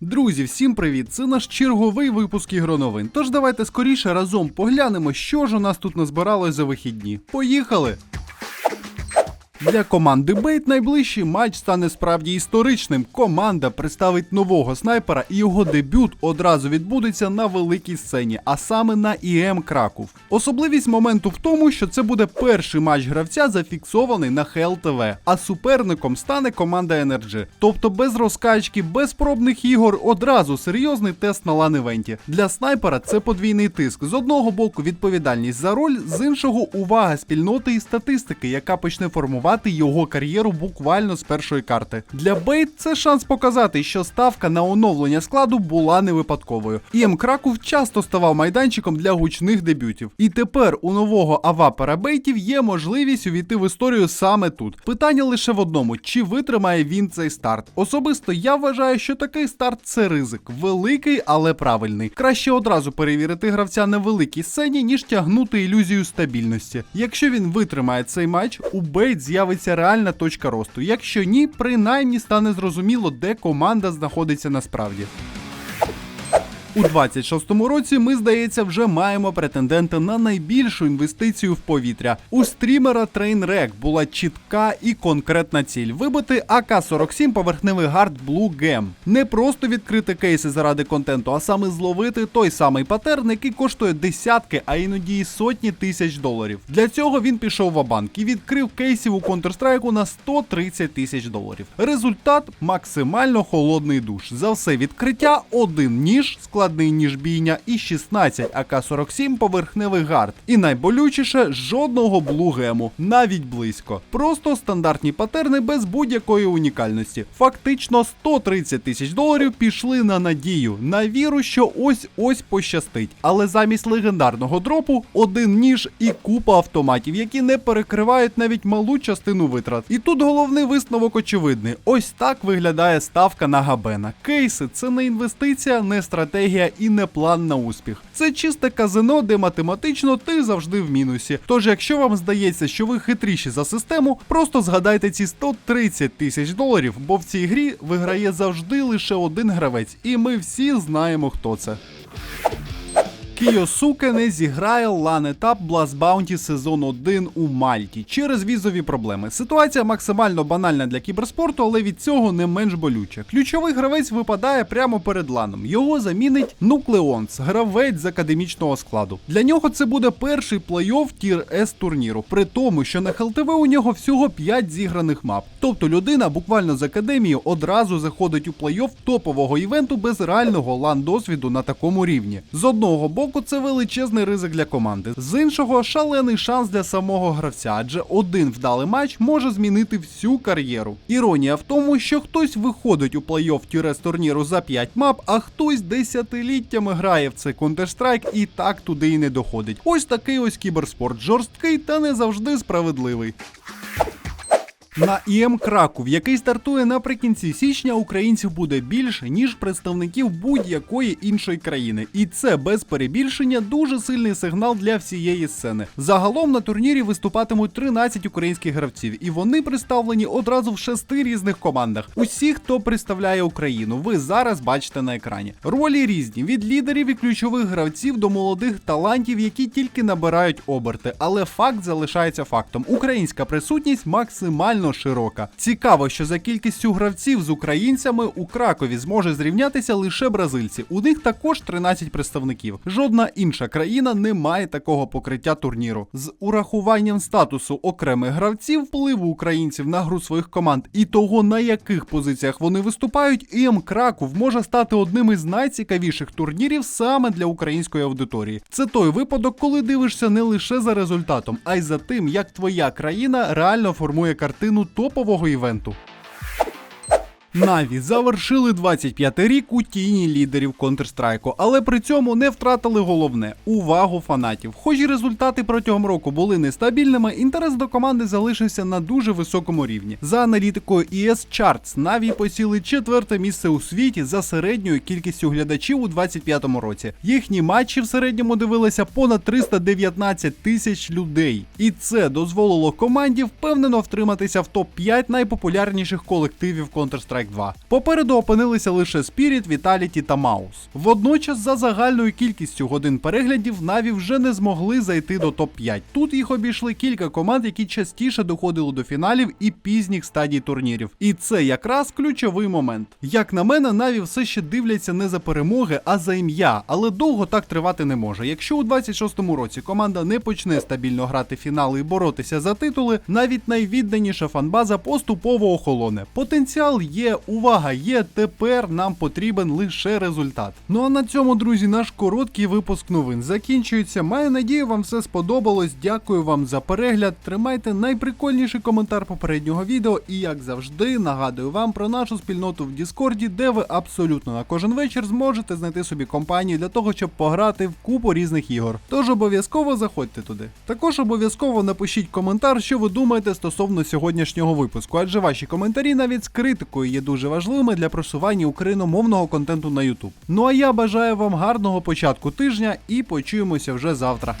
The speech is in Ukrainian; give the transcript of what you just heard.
Друзі, всім привіт! Це наш черговий випуск ігроновин. Тож давайте скоріше разом поглянемо, що ж у нас тут назбиралось за вихідні. Поїхали! Для команди Бейт найближчий матч стане справді історичним. Команда представить нового снайпера, і його дебют одразу відбудеться на великій сцені, а саме на ІМ Краков. Особливість моменту в тому, що це буде перший матч гравця, зафіксований на ХЛТВ, а суперником стане команда NRG. Тобто без розкачки, без пробних ігор, одразу серйозний тест на лан-івенті. Для снайпера це подвійний тиск. З одного боку відповідальність за роль, з іншого увага спільноти і статистики, яка почне формувати його кар'єру буквально з першої карти. Для Бейт це шанс показати, що ставка на оновлення складу була не випадковою. ІМ Краков часто ставав майданчиком для гучних дебютів. І тепер у нового авапера Бейтів є можливість увійти в історію саме тут. Питання лише в одному: чи витримає він цей старт? Особисто я вважаю, що такий старт це ризик, великий, але правильний. Краще одразу перевірити гравця на великій сцені, ніж тягнути ілюзію стабільності. Якщо він витримає цей матч, у Бейт з'явиться реальна точка росту. Якщо ні, принаймні стане зрозуміло, де команда знаходиться насправді. У 26-му році ми, здається, вже маємо претендента на найбільшу інвестицію в повітря. У стрімера TrainRack була чітка і конкретна ціль вибити АК-47 поверхневий гард Blue Gem. Не просто відкрити кейси заради контенту, а саме зловити той самий патерн, який коштує десятки, а іноді і сотні тисяч доларів. Для цього він пішов в банк і відкрив кейсів у Counter-Strike на 130 тисяч доларів. Результат максимально холодний душ. За все відкриття один ніж, складний ніж бійня і 16 АК-47 поверхневий гард. І найболючіше жодного блугему, навіть близько. Просто стандартні патерни без будь-якої унікальності. Фактично 130 тисяч доларів пішли на надію, на віру, що ось ось пощастить. Але замість легендарного дропу один ніж і купа автоматів, які не перекривають навіть малу частину витрат. І тут головний висновок очевидний: ось так виглядає ставка на габена. Кейси це не інвестиція, не стратегія і не план на успіх. Це чисте казино, де математично ти завжди в мінусі. Тож, якщо вам здається, що ви хитріші за систему, просто згадайте ці 130 тисяч доларів, бо в цій грі виграє завжди лише один гравець, і ми всі знаємо, хто це. Кіосуке не зіграє лан етап Blast Bounty сезон 1 у Мальті через візові проблеми. Ситуація максимально банальна для кіберспорту, але від цього не менш болюча. Ключовий гравець випадає прямо перед ланом. Його замінить Нуклеонс, гравець з академічного складу. Для нього це буде перший плей-офф тір С турніру, при тому, що на ХЛТВ у нього всього 5 зіграних мап. Тобто людина буквально з академії одразу заходить у плей-офф топового івенту без реального лан досвіду на такому рівні. З одного боку боку, це величезний ризик для команди. З іншого, шалений шанс для самого гравця, адже один вдалий матч може змінити всю кар'єру. Іронія в тому, що хтось виходить у плей-офф тюрес турніру за 5 мап, а хтось десятиліттями грає в цей Counter-Strike і так туди і не доходить. Ось такий ось кіберспорт жорсткий та не завжди справедливий. На ІМ Краков, який стартує наприкінці січня, українців буде більше, ніж представників будь-якої іншої країни. І це без перебільшення дуже сильний сигнал для всієї сцени. Загалом на турнірі виступатимуть 13 українських гравців, і вони представлені одразу в шести різних командах. Усі, хто представляє Україну, ви зараз бачите на екрані. Ролі різні від лідерів і ключових гравців до молодих талантів, які тільки набирають оберти. Але факт залишається фактом: українська присутність максимально широка. Цікаво, що за кількістю гравців з українцями у Кракові зможе зрівнятися лише бразильці. У них також 13 представників. Жодна інша країна не має такого покриття турніру. З урахуванням статусу окремих гравців, впливу українців на гру своїх команд і того, на яких позиціях вони виступають, ІМ Краков може стати одним із найцікавіших турнірів саме для української аудиторії. Це той випадок, коли дивишся не лише за результатом, а й за тим, як твоя країна реально формує картину топового івенту. Наві завершили 25-й рік у тіні лідерів Counter-Strike, але при цьому не втратили головне увагу фанатів. Хоч і результати протягом року були нестабільними, інтерес до команди залишився на дуже високому рівні. За аналітикою ES Charts, Наві посіли четверте місце у світі за середньою кількістю глядачів у 25-му році. Їхні матчі в середньому дивилися понад 319 тисяч людей, і це дозволило команді впевнено втриматися в топ 5 найпопулярніших колективів Counter-Strike Counter-Strike 2. Попереду опинилися лише Spirit, Vitality та Маус. Водночас, за загальною кількістю годин переглядів, Наві вже не змогли зайти до топ-5. Тут їх обійшли кілька команд, які частіше доходили до фіналів і пізніх стадій турнірів. І це якраз ключовий момент. Як на мене, Наві все ще дивляться не за перемоги, а за ім'я, але довго так тривати не може. Якщо у 26-му році команда не почне стабільно грати фінали і боротися за титули, навіть найвідданіша фанбаза поступово охолоне. Потенціал є, увага є. Тепер нам потрібен лише результат. Ну а на цьому, друзі, наш короткий випуск новин закінчується. Маю надію, вам все сподобалось. Дякую вам за перегляд. Тримайте найприкольніший коментар попереднього відео. І як завжди, нагадую вам про нашу спільноту в Діскорді, де ви абсолютно на кожен вечір зможете знайти собі компанію для того, щоб пограти в купу різних ігор. Тож обов'язково заходьте туди. Також обов'язково напишіть коментар, що ви думаєте стосовно сьогоднішнього випуску, адже ваші коментарі навіть з критикою є дуже важливими для просування україномовного контенту на YouTube. Ну а я бажаю вам гарного початку тижня і почуємося вже завтра.